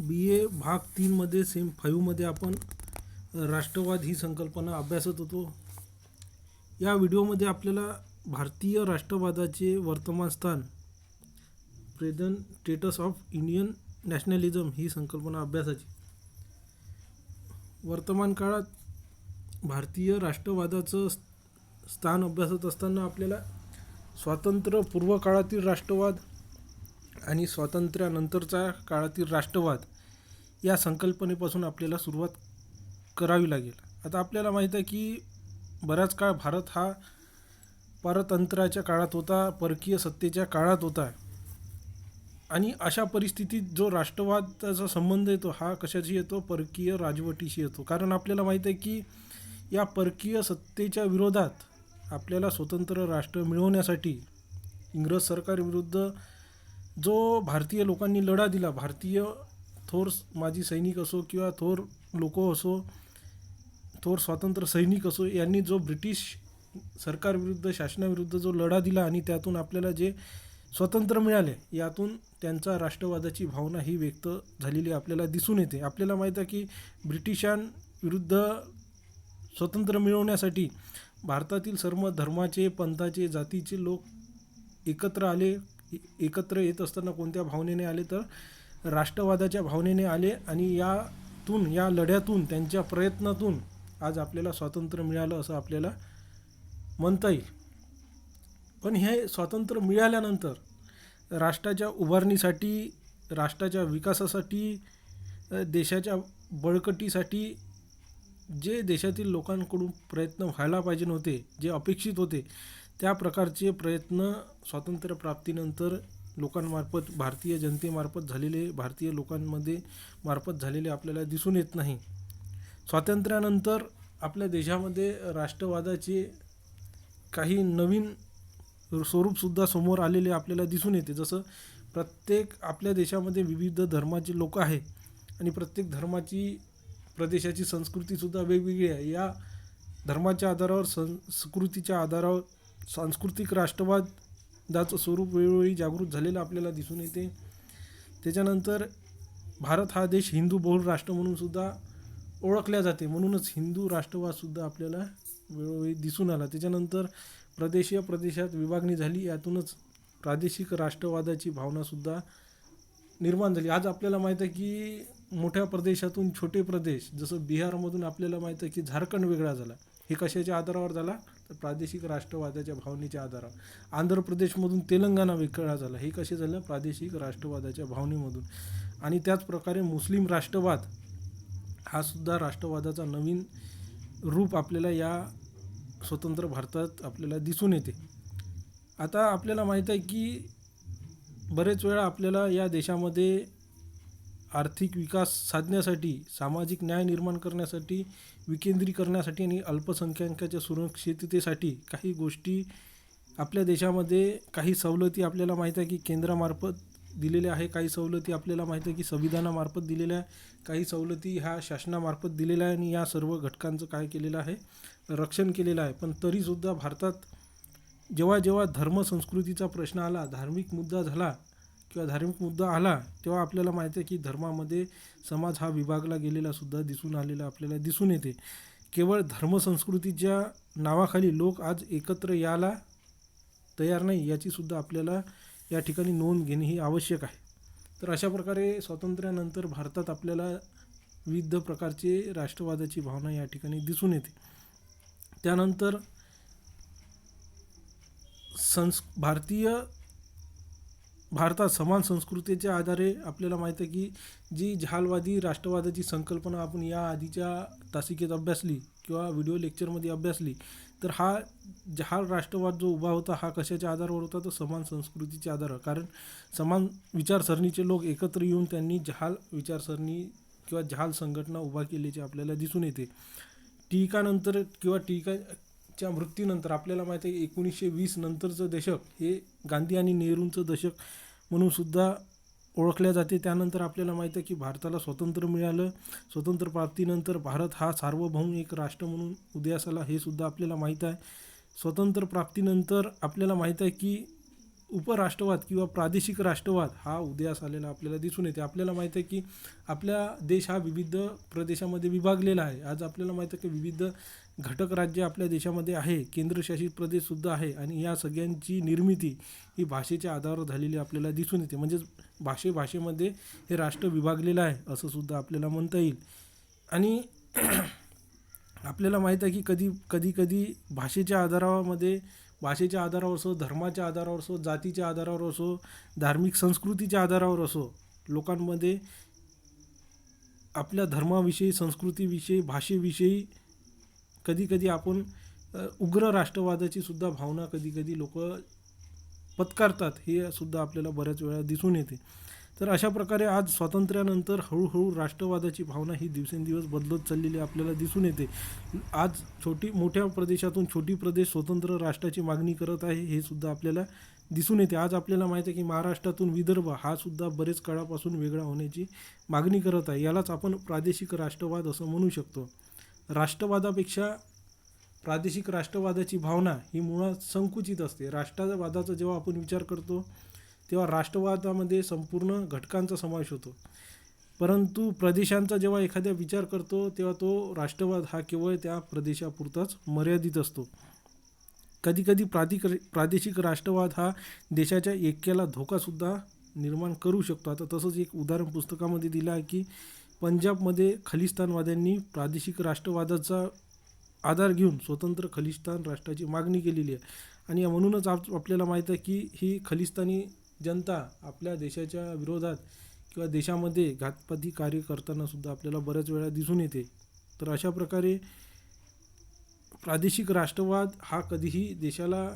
बी ए भाग तीनमध्ये सेम फाईव्हमध्ये आपण राष्ट्रवाद ही संकल्पना अभ्यासत होतो. या व्हिडिओमध्ये आपल्याला भारतीय राष्ट्रवादाचे वर्तमान स्थान present status of Indian nationalism ही संकल्पना अभ्यासाची. वर्तमान काळात भारतीय राष्ट्रवादाचं स्थान अभ्यासत असताना आपल्याला स्वातंत्र्यपूर्व काळातील राष्ट्रवाद आणि स्वातंत्र्यानंतरचा काळातील राष्ट्रवाद या संकल्पनेपासून आपल्याला सुरुवात करावी लागेल. आता आपल्याला माहीत आहे की बराच काळ भारत हा परतंत्राच्या काळात होता परकीय सत्तेच्या काळात होता. आणि अशा परिस्थितीत जो राष्ट्रवादाचा संबंध येतो हा कशाशी येतो? परकीय राजवटीशी येतो. कारण आपल्याला माहीत आहे की या परकीय सत्तेच्या विरोधात आपल्याला स्वतंत्र राष्ट्र मिळवण्यासाठी इंग्रज सरकारविरुद्ध जो भारतीय लोकांनी लढा दिला भारतीय थोर माजी सैनिक असो किंवा थोर लोक असो थोर स्वातंत्र्य सैनिक असो यांनी जो ब्रिटिश सरकारविरुद्ध शासनाविरुद्ध जो लढा दिला आणि त्यातून आपल्याला जे स्वातंत्र्य मिळाले यातून त्यांचा राष्ट्रवादाची भावना ही व्यक्त झालेली आपल्याला दिसून येते. आपल्याला माहीत आहे की ब्रिटिशांविरुद्ध स्वतंत्र मिळवण्यासाठी भारतातील सर्व धर्माचे पंथाचे जातीचे लोक एकत्र आले एकत्र येत असताना कोणत्या भावनेने आले तर राष्ट्रवादाच्या भावनेने आले आणि यातून या लढ्यातून त्यांच्या प्रयत्नातून आज आपल्याला स्वातंत्र्य मिळालं असं आपल्याला म्हणता येईल. पण हे स्वातंत्र्य मिळाल्यानंतर राष्ट्राच्या उभारणीसाठी राष्ट्राच्या विकासासाठी देशाच्या बळकटीसाठी जे देशातील लोकांकडून प्रयत्न व्हायला पाहिजे होते जे अपेक्षित होते त्या प्रकारचे प्रयत्न स्वातंत्र्यप्राप्तीनंतर लोकांमार्फत भारतीय जनतेमार्फत झालेले भारतीय लोकांमध्ये मार्फत झालेले आपल्याला दिसून येत नाही. स्वातंत्र्यानंतर आपल्या देशामध्ये राष्ट्रवादाचे काही नवीन स्वरूपसुद्धा समोर आलेले आपल्याला दिसून येते. जसं प्रत्येक आपल्या देशामध्ये विविध धर्माचे लोक आहे आणि प्रत्येक धर्माची प्रदेशाची संस्कृतीसुद्धा वेगवेगळी आहे. या धर्माच्या आधारावर संस्कृतीच्या आधारावर सांस्कृतिक राष्ट्रवादाचं स्वरूप वेळोवेळी जागृत झालेलं आपल्याला दिसून येते. त्याच्यानंतर भारत हा देश हिंदू बहुल राष्ट्र म्हणून सुद्धा ओळखल्या जाते. म्हणूनच हिंदू राष्ट्रवादसुद्धा आपल्याला वेळोवेळी दिसून आला. त्याच्यानंतर प्रदेशीय प्रदेशात विभागणी झाली. यातूनच प्रादेशिक राष्ट्रवादाची भावनासुद्धा निर्माण झाली. आज आपल्याला माहीत आहे की मोठ्या प्रदेशातून छोटे प्रदेश जसं बिहारमधून आपल्याला माहीत आहे की झारखंड वेगळा झाला. हे कशाच्या आधारावर झाला? तर प्रादेशिक राष्ट्रवादाच्या भावनेच्या आधारावर. आंध्र प्रदेशमधून तेलंगणा वेगळा झाला. हे कसे झालं? प्रादेशिक राष्ट्रवादाच्या भावनेमधून. आणि त्याचप्रकारे मुस्लिम राष्ट्रवाद हा सुद्धा राष्ट्रवादाचा नवीन रूप आपल्याला या स्वतंत्र भारतात आपल्याला दिसून येते. आता आपल्याला माहीत आहे की बरेच वेळा आपल्याला या देशामध्ये आर्थिक विकास साधण्यासाठी सामाजिक न्याय निर्माण करण्यासाठी विकेंद्रीकरणासाठी आणि अल्पसंख्याकाच्या सुरक्षिततेसाठी काही गोष्टी आपल्या देशामध्ये काही सवलती आपल्याला माहीत आहे की केंद्रामार्फत दिलेल्या आहे काही सवलती आपल्याला माहीत आहे की संविधानामार्फत दिलेल्या आहे काही सवलती ह्या शासनामार्फत दिलेल्या आहे आणि या सर्व घटकांचं काय केलेलं आहे रक्षण केलेलं आहे. पण तरीसुद्धा भारतात जेव्हा जेव्हा धर्म संस्कृतीचा प्रश्न आला धार्मिक मुद्दा झाला किंवा धार्मिक मुद्दा आला तेव्हा आपल्याला माहिती आहे की धर्मामध्ये समाज हा विभागला गेलेला सुद्धा दिसून आलेला आपल्याला दिसून येते. केवळ धर्मसंस्कृतीच्या नावाखाली लोक आज एकत्र यायला तयार नाही याचीसुद्धा आपल्याला या ठिकाणी नोंद घेणे ही आवश्यक आहे. तर अशा प्रकारे स्वातंत्र्यानंतर भारतात आपल्याला विविध प्रकारचे राष्ट्रवादाची भावना या ठिकाणी दिसून येते. त्यानंतर संस् भारतीय भारतात समान संस्कृतीच्या आधारे आपल्याला माहीत आहे की जी जहालवादी राष्ट्रवादाची संकल्पना आपण या आधीच्या तासिकेत अभ्यासली किंवा व्हिडिओ लेक्चरमध्ये अभ्यासली तर हा जहाल राष्ट्रवाद जो उभा होता हा कशाच्या आधारावर होता? तर समान संस्कृतीच्या आधारावर कारण समान विचारसरणीचे लोक एकत्र येऊन त्यांनी जहाल विचारसरणी किंवा जहाल संघटना उभा केल्याचे आपल्याला दिसून येते. टीकानंतर किंवा टीका च्या मृत्यूनंतर आपल्याला माहीत आहे एकोणीसशे वीस नंतरचं दशक हे गांधी आणि नेहरूंचं दशक म्हणून सुद्धा ओळखल्या जाते. त्यानंतर आपल्याला माहीत आहे की भारताला स्वातंत्र्य मिळालं. स्वतंत्र प्राप्तीनंतर भारत हा सार्वभौम एक राष्ट्र म्हणून उदयास आला. हे सुद्धा आपल्याला माहीत आहे. स्वतंत्र प्राप्तीनंतर आपल्याला माहीत आहे की उपराष्ट्रवाद किंवा प्रादेशिक राष्ट्रवाद हा उदयास आलेला आपल्याला दिसून येते. आपल्याला माहीत आहे की आपला देश हा विविध प्रदेशामध्ये विभागलेला आहे. आज आपल्याला माहीत आहे की विविध घटक राज्य आपल्या देशामध्ये आहे केंद्रशासित प्रदेशसुद्धा आहे आणि या सगळ्यांची निर्मिती ही भाषेच्या आधारावर झालेली आपल्याला दिसून येते. म्हणजेच भाषे भाषेमध्ये हे राष्ट्र विभागलेलं आहे असं सुद्धा आपल्याला म्हणता येईल. आणि आपल्याला माहीत आहे की कधी कधी कधी भाषेच्या आधारामध्ये भाषेच्या आधारावर असो धर्माच्या आधारावर असो जातीच्या आधारावर असो धार्मिक संस्कृतीच्या आधारावर असो लोकांमध्ये आपल्या धर्माविषयी संस्कृतीविषयी भाषेविषयी कधी कधी आपण उग्र राष्ट्रवादाची सुद्धा भावना कधी कधी लोक पत्कारतात हे सुद्धा आपल्याला बऱ्याच वेळा दिसून येते. तर अशा प्रकारे आज स्वातंत्र्यानंतर हळूहळू राष्ट्रवादाची भावना ही दिवसेंदिवस बदलत चाललेली आपल्याला दिसून येते. आज छोटी मोठ्या प्रदेशातून छोटी प्रदेश स्वतंत्र राष्ट्राची मागणी करत आहे हे सुद्धा आपल्याला दिसून येते. आज आपल्याला माहीत आहे की महाराष्ट्रातून विदर्भ हा सुद्धा बरेच काळापासून वेगळा होण्याची मागणी करत आहे. यालाच आपण प्रादेशिक राष्ट्रवाद असं म्हणू शकतो. राष्ट्रवादापेक्षा प्रादेशिक राष्ट्रवादाची भावना ही मुळात संकुचित असते. राष्ट्रवादाचा जेव्हा आपण विचार करतो तेव्हा राष्ट्रवादामध्ये संपूर्ण घटकांचा समावेश होतो. परंतु प्रदेशांचा जेव्हा एखाद्या विचार करतो तेव्हा तो राष्ट्रवाद हा केवळ त्या प्रदेशापुरताच मर्यादित असतो. कधीकधी प्राधिक प्रादेशिक राष्ट्रवाद हा देशाच्या ऐक्याला धोकासुद्धा निर्माण करू शकतो. आता तसंच एक उदाहरण पुस्तकामध्ये दिलं आहे की पंजाबमध्ये खलिस्तानवाद्यांनी प्रादेशिक राष्ट्रवादाचा आधार घेऊन स्वतंत्र खलिस्तान राष्ट्राची मागणी केलेली आहे. आणि म्हणूनच आप आपल्याला माहीत आहे की ही खलिस्तानी जनता आपल्या देशाच्या विरोधात किंवा देशामध्ये घातपाती कार्य करताना सुद्धा आपल्याला बऱ्याच वेळा दिसून येते. तर अशा प्रकारे प्रादेशिक राष्ट्रवाद हा कधीही देशाला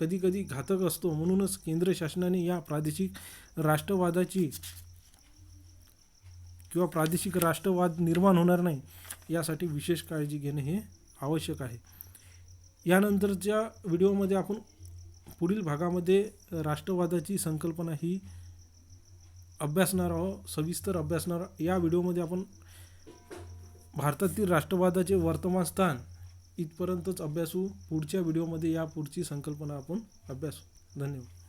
कधी कधी घातक असतो. म्हणूनच केंद्र शासनाने या प्रादेशिक राष्ट्रवादाची किंवा प्रादेशिक राष्ट्रवाद निर्माण होणार नाही यासाठी विशेष काळजी घेणे हे आवश्यक आहे. यानंतरच्या व्हिडिओमध्ये आपण पुढील भागामध्ये राष्ट्रवादाची संकल्पना ही अभ्यासणार आहोत सविस्तर अभ्यासणार या व्हिडिओमध्ये आपण भारतातील राष्ट्रवादाचे वर्तमान स्थान इथपर्यंतच अभ्यासू पुढच्या व्हिडिओमध्ये या पुढची संकल्पना आपण अभ्यासू. धन्यवाद.